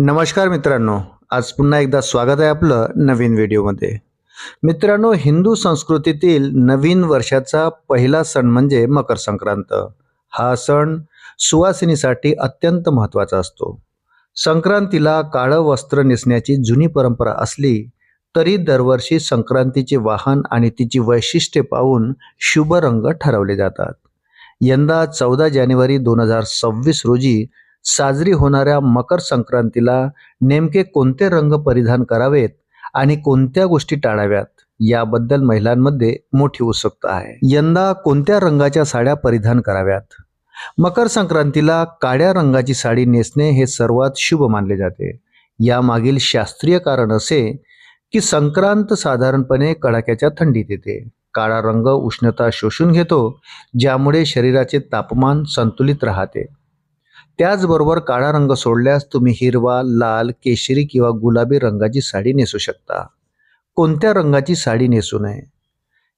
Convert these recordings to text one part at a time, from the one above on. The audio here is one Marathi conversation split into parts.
नमस्कार मित्रांनो आज पुन्हा एकदा स्वागत आहे आपलं नवीन व्हिडिओमध्ये. मित्रांनो हिंदू संस्कृतीतील नवीन वर्षाचा पहिला सण म्हणजे मकर संक्रांत. हा सण सुवासिनीसाठी अत्यंत महत्त्वाचा असतो. संक्रांतीला काळं वस्त्र नेसण्याची जुनी परंपरा असली तरी दरवर्षी संक्रांतीचे वाहन आणि तिची वैशिष्ट्ये पाहून शुभ रंग ठरवले जातात. यंदा चौदा जानेवारी दोन हजार सव्वीस रोजी साजरी होणाऱ्या मकर संक्रांतीला नेमके कोणते रंग परिधान करावेत आणि कोणत्या गोष्टी टाळाव्यात याबद्दल महिलांमध्ये मोठी उत्सुकता आहे. यंदा कोणत्या रंगाच्या साड्या परिधान कराव्यात? मकर संक्रांतीला काळ्या रंगाची साडी नेसणे हे सर्वात शुभ मानले जाते. यामागील शास्त्रीय कारण असे की संक्रांत साधारणपणे कडाक्याच्या थंडीत येते. काळा रंग उष्णता शोषून घेतो ज्यामुळे शरीराचे तापमान संतुलित राहते. त्याचबरोबर काळा रंग सोडल्यास तुम्ही हिरवा लाल केशरी किंवा गुलाबी रंगाची साडी नेसू शकता. कोणत्या रंगाची साडी नेसू नये?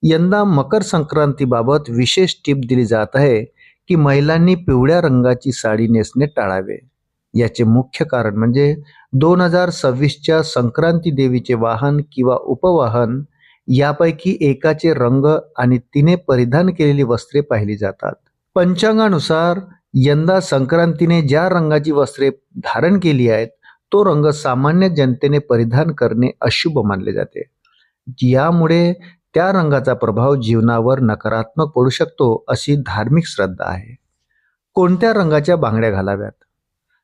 यंदा मकर संक्रांतीबाबत विशेष टीप दिली जात आहे की महिलांनी पिवळ्या रंगाची साडी नेसणे टाळावे. याचे मुख्य कारण म्हणजे दोन हजार सव्वीसच्या संक्रांती देवीचे वाहन किंवा उपवाहन यापैकी एकाचे रंग आणि तिने परिधान केलेली वस्त्रे पाहिली जातात. पंचांगानुसार यंदा संक्रांतीने ज्या रंगाची वस्त्रे धारण केली आहेत तो रंग सामान्य जनतेने परिधान करणे अशुभ मानले जाते. यामुळे त्या रंगाचा प्रभाव जीवनावर नकारात्मक पडू शकतो अशी धार्मिक श्रद्धा आहे. कोणत्या रंगाच्या बांगड्या घालाव्यात?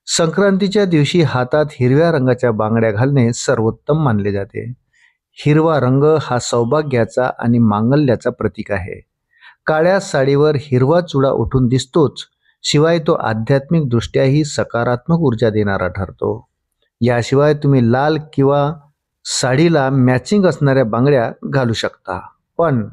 संक्रांतीच्या दिवशी हातात हिरव्या रंगाच्या बांगड्या घालणे सर्वोत्तम मानले जाते. हिरवा रंग हा सौभाग्याचा आणि मांगल्याचा प्रतीक आहे. काळ्या साडीवर हिरवा चुडा उठून दिसतोच शिवाय तो आध्यात्मिक दृष्ट्याही सकारात्मक ऊर्जा देणारा ठरतो. याशिवाय तुम्ही लाल किंवा साडीला मॅचिंग असणाऱ्या बांगड्या घालू शकता. पण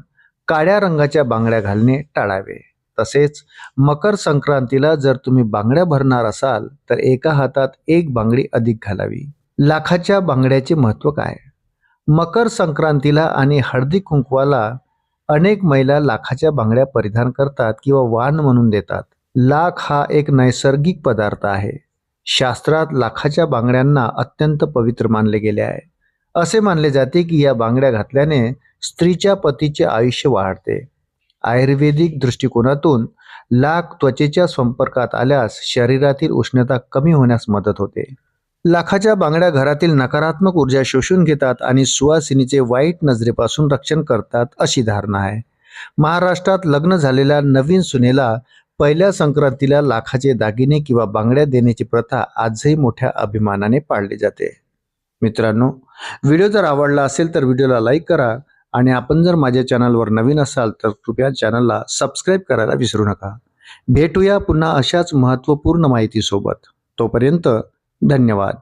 काळ्या रंगाच्या बांगड्या घालणे टाळावे. तसेच मकर संक्रांतीला जर तुम्ही बांगड्या भरणार असाल तर एका हातात एक बांगडी अधिक घालावी. लाखाच्या बांगड्याचे महत्त्व काय? मकर संक्रांतीला आणि हळदी कुंकवाला अनेक महिला लाखाच्या बांगड्या परिधान करतात किंवा वाण म्हणून देतात. लाख हा एक नैसर्गिक पदार्थ आहे. शास्त्रात लाखाच्या बांगड्यांना अत्यंत पवित्र मानले गेले आहे. असे मानले जाते की या बांगड्या घातल्याने स्त्रीच्या पतीचे आयुष्य वाढते. आयुर्वेदिक दृष्टिकोनातून लाख त्वचेच्या संपर्कात आल्यास शरीरातील उष्णता कमी होण्यास मदत होते. लाखाच्या बांगड्या घरातील नकारात्मक ऊर्जा शोषून घेतात आणि सुवासिनीचे वाईट नजरेपासून रक्षण करतात अशी धारणा आहे. महाराष्ट्रात लग्न झालेल्या नवीन सुनेला पहिल्या संक्रांतीला लाखाचे दागिने किंवा बांगड्या देण्याची प्रथा आजही मोठ्या अभिमानाने पाळली जाते. मित्रांनो व्हिडिओ जर आवडला असेल तर व्हिडिओला लाईक करा आणि आपण जर माझ्या चॅनलवर नवीन असाल तर कृपया चॅनलला सबस्क्राईब करायला विसरू नका. भेटूया पुन्हा अशाच महत्त्वपूर्ण माहितीसोबत. तोपर्यंत धन्यवाद.